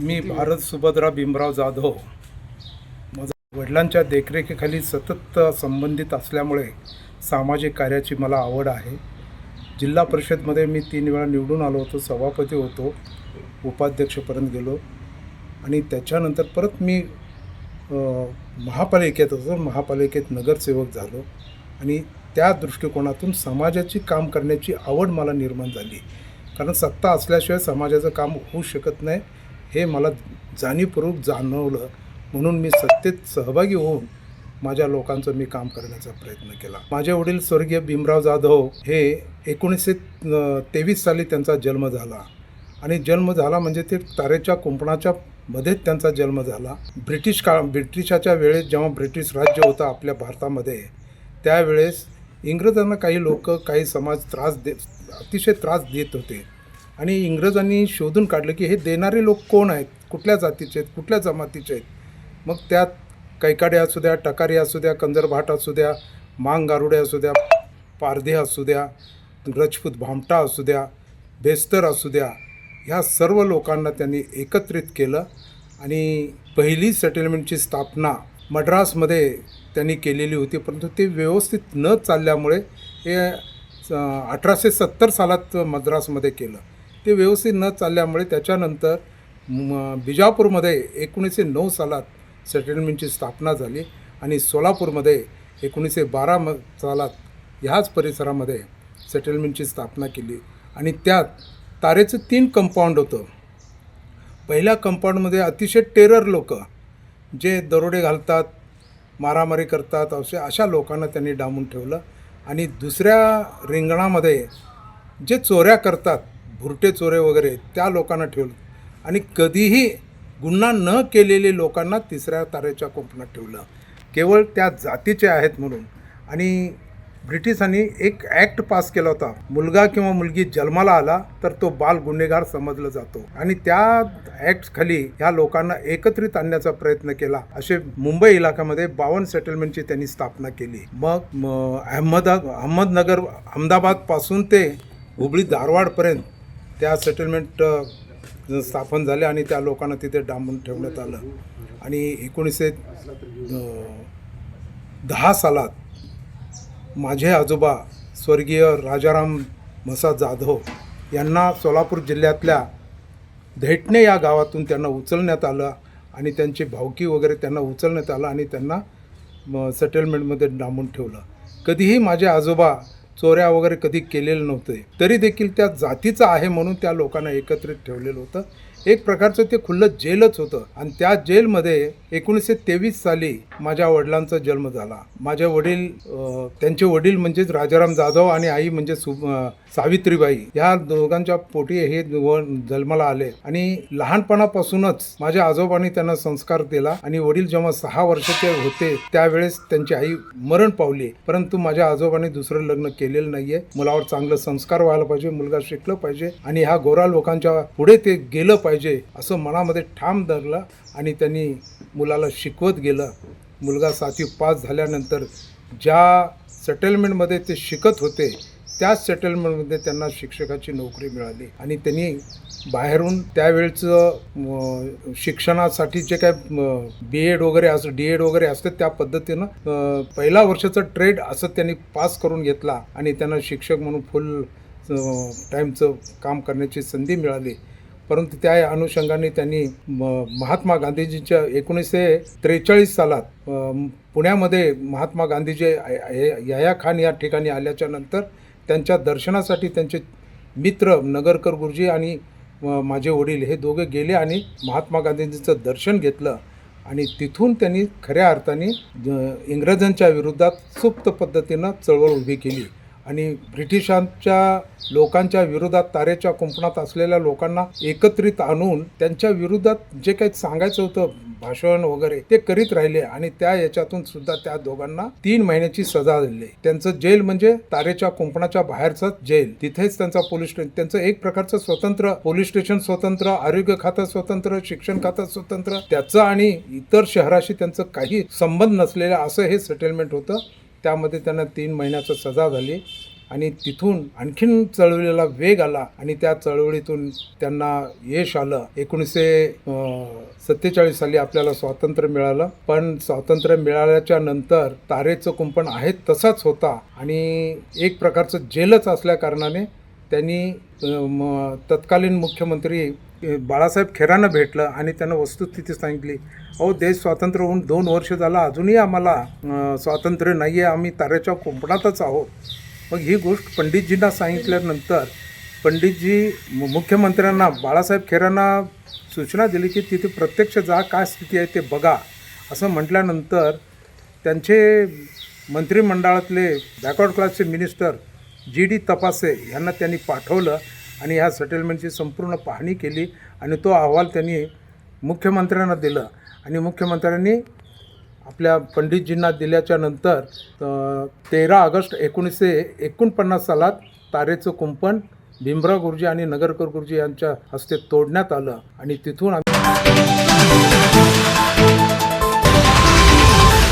मी भारत सुभद्रा भीमराव जाधव. माझ्या वडिलांच्या देखरेखीखाली सतत संबंधित असल्यामुळे सामाजिक कार्याची मला आवड आहे. जिल्हा परिषदमध्ये मी तीन वेळा निवडून आलो होतो सभापती होतो उपाध्यक्षपर्यंत गेलो आणि त्याच्यानंतर परत मी महापालिकेत होतो. महापालिकेत नगरसेवक झालो आणि त्या दृष्टिकोनातून समाजाची काम करण्याची आवड मला निर्माण झाली. कारण सत्ता असल्याशिवाय समाजाचं काम होऊ शकत नाही. हे मला जाणीवपूर्वक जाणवलं म्हणून मी सत्तेत सहभागी होऊन माझ्या लोकांचं मी काम करण्याचा प्रयत्न केला. माझे वडील स्वर्गीय भीमराव जाधव हे एकोणीसशे तेवीस साली त्यांचा जन्म झाला. आणि जन्म झाला म्हणजे ते तारेच्या कुंपणाच्या मध्येच त्यांचा जन्म झाला. ब्रिटिश काळ ब्रिटिशाच्या वेळेस जेव्हा ब्रिटिश राज्य होतं आपल्या भारतामध्ये त्यावेळेस इंग्रजांना काही लोक काही समाज त्रास दे अतिशय त्रास देत होते. आणि इंग्रजांनी शोधून काढलं की हे देणारे लोक कोण आहेत? कुठल्या जातीचे आहेत? कुठल्या जमातीचे आहेत? मग त्यात कैकाडे असू द्या टकारी असू द्या कंजरभाट असू द्या मांग गारुडे असू द्या पारधे असू द्या रजपूत भामटा असू द्या बेस्तर असू द्या ह्या सर्व लोकांना त्यांनी एकत्रित केलं आणि पहिली सेटलमेंटची स्थापना मद्रासमध्ये त्यांनी केलेली होती परंतु ते व्यवस्थित न चालल्यामुळे हे अठराशे सत्तर सालात मद्रासमध्ये केलं. ते व्यवस्थित न चालल्यामुळे त्याच्यानंतर बिजापूरमध्ये एकोणीसशे नऊ सालात सेटलमेंटची स्थापना झाली आणि सोलापूरमध्ये एकोणीसशे बारा म सालात ह्याच परिसरामध्ये सेटलमेंटची स्थापना केली. आणि त्यात तारेचं तीन कंपाऊंड होतं. पहिल्या कंपाऊंडमध्ये अतिशय टेरर लोक जे दरोडे घालतात मारामारी करतात असे अशा लोकांना त्यांनी डांबून ठेवलं. आणि दुसऱ्या रिंगणामध्ये जे चोऱ्या करतात भुरटे चोरे वगैरे त्या लोकांना ठेवलं. आणि कधीही गुन्हा न केलेले लोकांना तिसऱ्या तारेच्या कोकणात ठेवलं. केवळ त्या जातीचे आहेत म्हणून. आणि ब्रिटिशांनी एक ॲक्ट पास केला होता. मुलगा किंवा मुलगी जन्माला आला तर तो बाल गुन्हेगार समजला जातो. आणि त्या ॲक्ट खाली ह्या लोकांना एकत्रित आणण्याचा प्रयत्न केला असे मुंबई इलाक्यामध्ये बावन सेटलमेंटची त्यांनी स्थापना केली. मग म- अहमदा अहमदनगर अहमदाबादपासून ते हुबळी धारवाडपर्यंत त्या सेटलमेंट स्थापन झाले आणि त्या लोकांना तिथे डांबून ठेवण्यात आलं. आणि एकोणीसशे दहा सालात माझे आजोबा स्वर्गीय राजाराम मसा जाधव यांना सोलापूर जिल्ह्यातल्या धेटणे या गावातून त्यांना उचलण्यात आलं आणि त्यांची भावकी वगैरे त्यांना उचलण्यात आलं आणि त्यांना सेटलमेंटमध्ये डांबून ठेवलं. कधीही माझे आजोबा चोऱ्या वगैरे कधी केलेले नव्हते. तरी देखील त्या जातीचं आहे म्हणून त्या लोकांना एकत्रित ठेवलेलं होतं. एक प्रकारचं ते खुल्लं जेलच होतं. आणि त्या जेलमध्ये एकोणीसशे तेवीस साली माझ्या वडिलांचा जन्म झाला. माझे वडील त्यांचे वडील म्हणजेच राजाराम जाधव आणि आई म्हणजे सु सावित्रीबाई. ह्या दोघांच्या पोटी हे व- जन्माला आले आणि लहानपणापासूनच माझ्या आजोबांनी त्यांना संस्कार दिला आणि वडील जेव्हा सहा वर्षाचे होते त्यावेळेस त्यांची आई मरण पावली. परंतु माझ्या आजोबांनी दुसरं लग्न केलेलं नाहीये. मुलावर चांगलं संस्कार व्हायला पाहिजे मुलगा शिकलं पाहिजे आणि ह्या गोरा लोकांच्या पुढे ते गेलं पाहिजे असं मनामध्ये ठाम धरलं आणि त्यांनी मुलाला शिकवत गेलं. मुलगा सातवी पास झाल्यानंतर ज्या सेटलमेंटमध्ये ते शिकत होते त्याच सेटलमेंटमध्ये त्यांना शिक्षकाची नोकरी मिळाली. आणि त्यांनी बाहेरून त्यावेळचं शिक्षणासाठी जे काय बी एड वगैरे असं डी एड वगैरे असतं त्या पद्धतीनं पहिला वर्षाचा ट्रेड असं त्यांनी पास करून घेतला. आणि त्यांना शिक्षक म्हणून फुल टाईमचं काम करण्याची संधी मिळाली. परंतु त्या अनुषंगाने त्यांनी म- महात्मा गांधीजींच्या एकोणीसशे त्रेचाळीस सालात पुण्यामध्ये महात्मा गांधीजी याया खान या ठिकाणी आल्याच्यानंतर त्यांच्या दर्शनासाठी त्यांचे मित्र नगरकर गुरुजी आणि माझे वडील हे दोघे गेले आणि महात्मा गांधीजींचं दर्शन घेतलं. आणि तिथून त्यांनी खऱ्या अर्थाने इंग्रजांच्या विरोधात सुप्त पद्धतीनं चळवळ उभी केली. आणि ब्रिटिशांच्या लोकांच्या विरोधात तारेच्या कुंपणात असलेल्या लोकांना एकत्रित आणून त्यांच्या विरोधात जे काही सांगायचं होतं भाषण वगैरे ते करीत राहिले आणि त्या याच्यातून सुद्धा त्या दोघांना तीन महिन्याची सजा दिली. त्यांचं जेल म्हणजे तारेच्या कुंपणाच्या बाहेरचं जेल. तिथेच त्यांचा पोलीस स्टेशन त्यांचं एक प्रकारचं स्वतंत्र पोलीस स्टेशन स्वतंत्र आरोग्य खातं स्वतंत्र शिक्षण खातं स्वतंत्र त्याचं आणि इतर शहराशी त्यांचं काही संबंध नसलेलं असं हे सेटलमेंट होतं. त्यामध्ये त्यांना तीन महिन्याचं सजा झाली आणि तिथून आणखीन चळवळीला वेग आला आणि त्या चळवळीतून त्यांना यश आलं. एकोणीसशे सत्तेचाळीस साली आपल्याला स्वातंत्र्य मिळालं. पण स्वातंत्र्य मिळाल्याच्या नंतर तारेचं कुंपण आहे तसाच होता आणि एक प्रकारचं जेलच असल्या कारणाने त्यांनी म, तत्कालीन मुख्यमंत्री बाळासाहेब खेरांना भेटलं आणि त्यांना वस्तुस्थिती सांगितली. अहो देश स्वातंत्र्य होऊन दोन वर्ष झाला अजूनही आम्हाला स्वातंत्र्य नाही आहे आम्ही ताऱ्याच्या कुंपणातच आहोत. मग ही गोष्ट पंडितजींना सांगितल्यानंतर पंडितजी मुख्यमंत्र्यांना बाळासाहेब खेरांना सूचना दिली की तिथे प्रत्यक्ष जा काय स्थिती आहे ते बघा. असं म्हटल्यानंतर त्यांचे मंत्रिमंडळातले बॅकवर्ड क्लासचे मिनिस्टर जी डी तपासे यांना त्यांनी पाठवलं आणि ह्या सेटलमेंटची संपूर्ण पाहणी केली आणि तो अहवाल त्यांनी मुख्यमंत्र्यांना दिलं. आणि मुख्यमंत्र्यांनी आपल्या पंडितजींना दिल्याच्या नंतर तेरा ऑगस्ट एकोणीसशे एकोणपन्नास सालात तारेचं कुंपण भीमराव गुरुजी आणि नगरकर गुरुजी यांच्या हस्ते तोडण्यात आलं आणि तिथून आम्ही